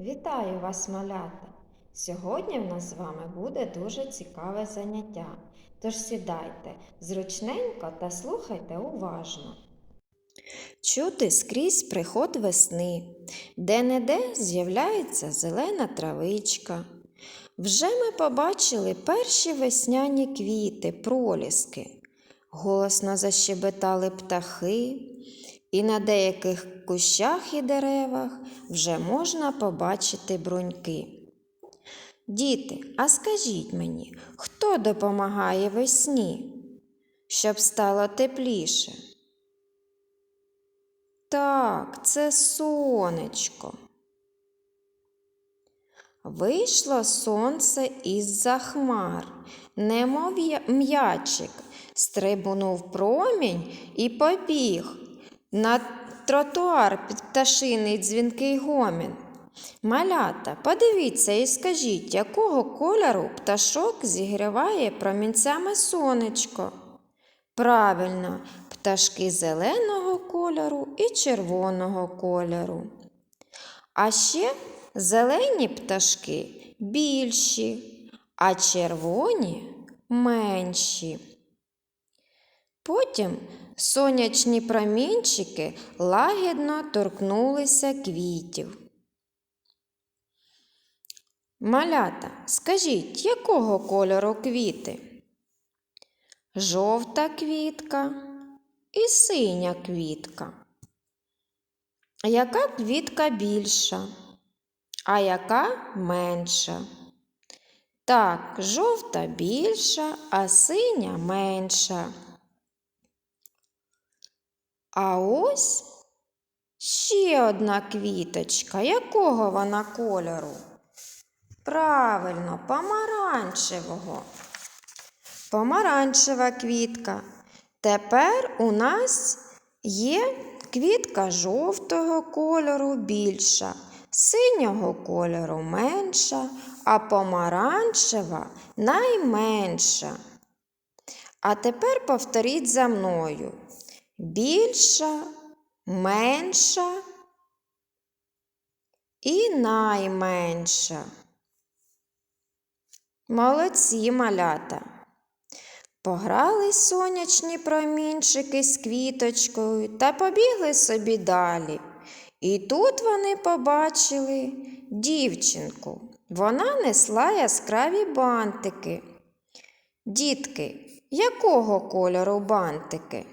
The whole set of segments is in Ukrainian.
Вітаю вас, малята! Сьогодні в нас з вами буде дуже цікаве заняття. Тож сідайте зручненько та слухайте уважно. Чути скрізь приход весни, де-не-де з'являється зелена травичка. Вже ми побачили перші весняні квіти, проліски. Голосно защебетали птахи, і на деяких кущах і деревах вже можна побачити бруньки. Діти, а скажіть мені, хто допомагає весні, щоб стало тепліше? Так, це сонечко. Вийшло сонце із-за хмар, немов м'ячик, стрибнув промінь і побіг на тротуар під пташиний дзвінкий гомін. Малята, подивіться і скажіть, якого кольору пташок зігріває промінцями сонечко? Правильно, пташки зеленого кольору і червоного кольору. А ще зелені пташки більші, а червоні менші. Потім сонячні промінчики лагідно торкнулися квітів. Малята, скажіть, якого кольору квіти? Жовта квітка і синя квітка. Яка квітка більша, а яка менша? Так, жовта більша, а синя менша. А ось ще одна квіточка. Якого вона кольору? Правильно, помаранчевого. Помаранчева квітка. Тепер у нас є квітка жовтого кольору більша, синього кольору менша, а помаранчева найменша. А тепер повторіть за мною. Більша, менша і найменша. Молодці малята. Пограли сонячні промінчики з квіточкою та побігли собі далі. І тут вони побачили дівчинку. Вона несла яскраві бантики. Дітки, якого кольору бантики?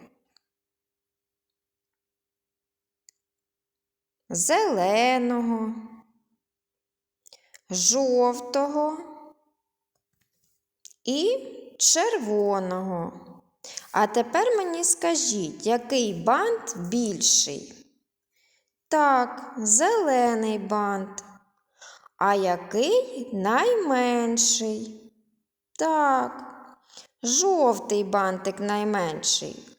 Зеленого, жовтого і червоного. А тепер мені скажіть, який бант більший? Так, зелений бант. А який найменший? Так, жовтий бантик найменший.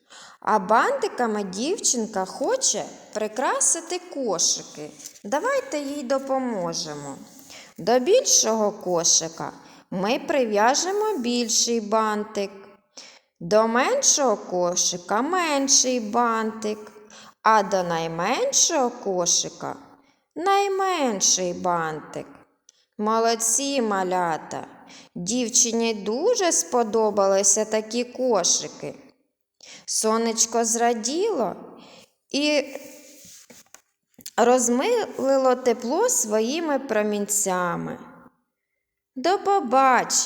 А бантиками дівчинка хоче прикрасити кошики. Давайте їй допоможемо. До більшого кошика ми прив'яжемо більший бантик. До меншого кошика менший бантик, а до найменшого кошика найменший бантик. Молодці малята. Дівчині дуже сподобалися такі кошики. Сонечко зраділо і розмилило тепло своїми промінцями. До побачення!